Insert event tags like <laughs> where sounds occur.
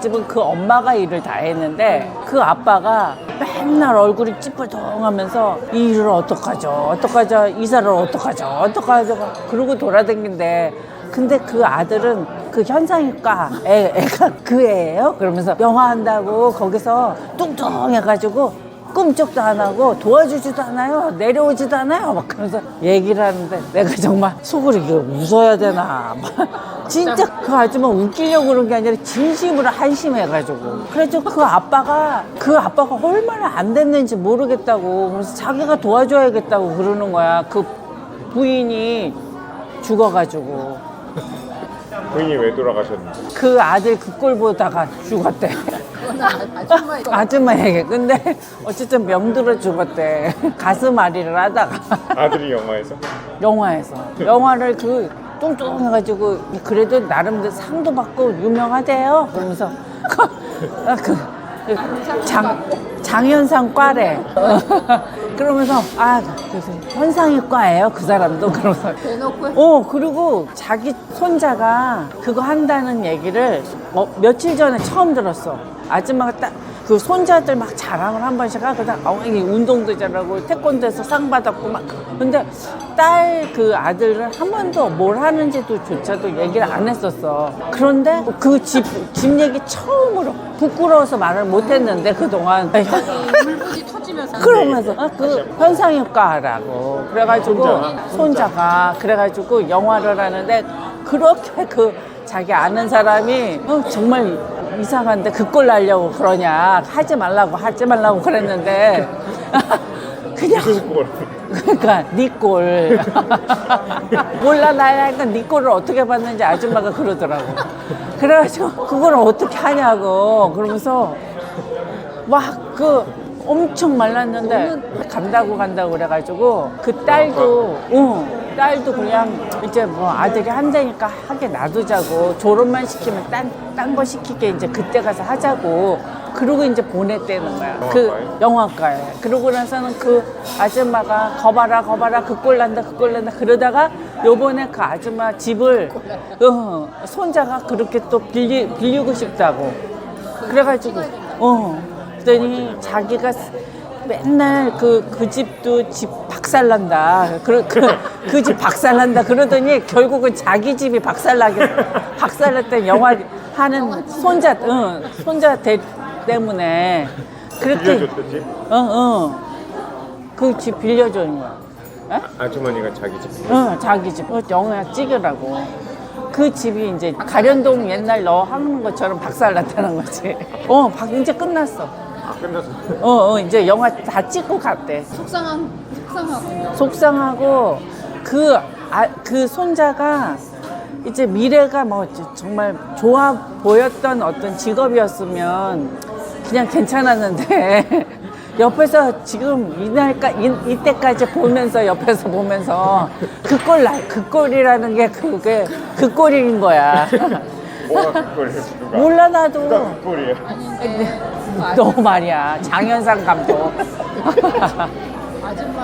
집은 그 엄마가 일을 다 했는데 그 아빠가 맨날 얼굴이 찌뿌둥하면서 이 일을 어떡하죠? 어떡하죠? 이사를 어떡하죠? 어떡하죠? 그러고 돌아다닌데 근데 그 아들은 그 현상일까? 애, 애가 그 애예요? 그러면서 영화 한다고 거기서 뚱뚱해가지고 꿈쩍도 안 하고 도와주지도 않아요. 내려오지도 않아요. 막 그러면서 얘기를 하는데 내가 정말 속으로 이게 웃어야 되나 진짜 그 아줌마 웃기려고 그런 게 아니라 진심으로 한심해가지고. 그래서 그 아빠가 그 아빠가 얼마나 안 됐는지 모르겠다고. 그래서 자기가 도와줘야겠다고 그러는 거야. 그 부인이 죽어가지고. 부인이 왜 돌아가셨는지. 그 아들 그 꼴 보다가 죽었대. 그거는 아줌마 아줌마에게. 근데 어쨌든 명들어 죽었대. 가슴앓이를 하다가. 아들이 영화에서? 영화에서. 영화를 그 뚱뚱해가지고 그래도 나름대로 상도 받고 유명하대요. 그러면서 <laughs> 그 장, 장현상 과래. <laughs> 그러면서 아 그래서 현상의과예요 그 사람도. 그러면서 대놓고? 어 그리고 자기 손자가 그거 한다는 얘기를 어, 며칠 전에 처음 들었어. 아줌마가 딱 그 손자들 막 자랑을 한 번씩 하거든. 어, 이 운동도 잘하고 태권도에서 상 받았고 막. 근데 딸 그 아들은 한 번도 뭘 하는지도 조차도 얘기를 안 했었어. 그런데 그 집 집 얘기 처음으로 부끄러워서 말을 못 했는데 그동안. 물붓이 터지면서. <laughs> 그러면서 어, 그 현상효과라고. 그래가지고 손자가? 손자가. 그래가지고 영화를 하는데 그렇게 그 자기 아는 사람이 어, 정말 이상한데 그꼴 날려고 그러냐. 하지 말라고 하지 말라고 그랬는데. <laughs> 그냥 꼴? 그러니까 니꼴. 몰라 나야 그러니까 니 꼴을 어떻게 봤는지 아줌마가 그러더라고. 그래가지고 그걸 어떻게 하냐고 그러면서 막그 엄청 말랐는데 간다고 간다고 그래가지고 그 딸도 어, 딸도 그냥 이제 뭐 아들이 한다니까 하게 놔두자고 졸업만 시키면 딴거 시키게 이제 그때 가서 하자고 그러고 이제 보냈다는 거야. 그 영화과에? 영화과에. 그러고 나서는 그 아줌마가 거봐라 거봐라 그꼴 난다 그꼴 난다 그러다가 요번에 그 아줌마 집을 어, 손자가 그렇게 또 빌리, 빌리고 싶다고. 그래가지고 어 그랬더니 자기가 맨날 그, 그 집도 집 박살난다. 그, 그, 그 집 박살난다. 그러더니 결국은 자기 집이 박살나게, 박살났던 영화 하는 손자, 응, 손자 대, 때문에. 그렇게, 빌려줬듯이? 어, 어. 그집 빌려주는 거야. 에? 아주머니가 자기 집. 응, 자기 집. 어, 영화 찍으라고. 그 집이 이제 가련동 옛날 너 하는 것처럼 박살났다는 거지. 어, 박, 이제 끝났어. 아, 끝났어. 어, 어, 이제 영화 다 찍고 갔대. 속상한 속상하군요. 속상하고 그, 아, 그 손자가 이제 미래가 뭐 정말 좋아 보였던 어떤 직업이었으면 그냥 괜찮았는데 <laughs> 옆에서 지금 이날까 이, 이때까지 보면서 옆에서 보면서 그꼴 그 꼴이라는 게 그게 그 꼴인 거야. <laughs> 뭐가 그 꼴이에요? 누가? 몰라 나도. 누가 그 꼴이에요? 아닌데 너 말이야 장현상 감독. 아줌마